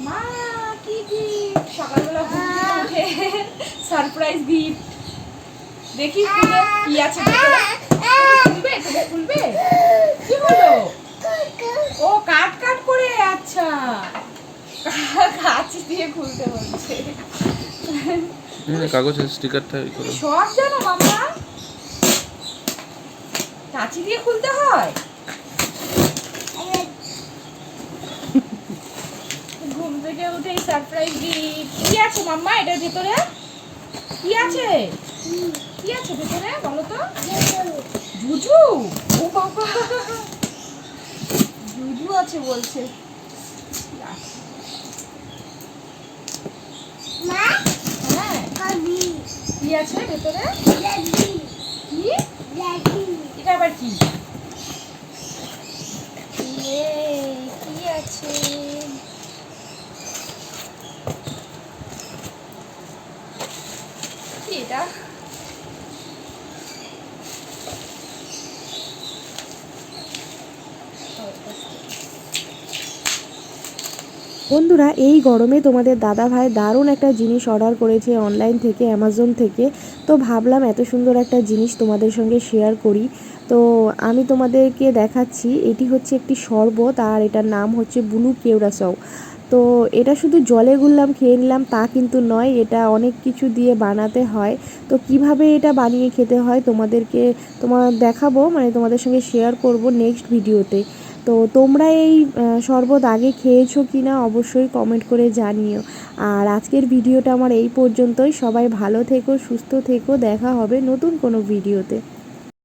মা কি গিফট সকালবেলা ঘুম থেকে উঠে সারপ্রাইজ গিফট দেখি খুলে কি আছে খুলবে তুমি খুলবে কি হলো? ও কাট কাট করে আচ্ছা। কাঁচি দিয়ে খুলতে এখানে কাগজের স্টিকারটা সব জানো মামা কাঁচি দিয়ে খুলতে হয় ঘুম থেকে উঠেই সারপ্রাইজ গিফট কি আছে মাম্মা এটার ভিতরে? কি আছে? কি আছে ভিতরে বলো তো? জুজু? ও বাবা। জুজু আছে বলছে। হ্যাঁ। কি আছে ভেতরে? কি? এটা আবার কি? কি আছে কি এটা? বন্ধুরা, এই গরমে তোমাদের দাদা ভাই দারুণ একটা জিনিস অর্ডার করেছে অনলাইন থেকে অ্যামাজন থেকে। তো ভাবলাম এত সুন্দর একটা জিনিস তোমাদের সঙ্গে শেয়ার করি। তো আমি তোমাদেরকে দেখাচ্ছি, এটি হচ্ছে একটি শরবত আর এটার নাম হচ্ছে ব্লু কেওড়াসও তো এটা শুধু জলে গুললাম খেয়ে নিলাম তা কিন্তু নয়, এটা অনেক কিছু দিয়ে বানাতে হয়। তো কীভাবে এটা বানিয়ে খেতে হয় তোমাদেরকে তোমার দেখাবো মানে তোমাদের সঙ্গে শেয়ার করব নেক্সট ভিডিওতে তো। তোমরা এই শরবত আগে খেয়েছো কি না অবশ্যই কমেন্ট করে জানিও। আর আজকের ভিডিওটা আমার এই পর্যন্তই। সবাই ভালো থেকো, সুস্থ থেকো, দেখা হবে নতুন কোনো ভিডিওতে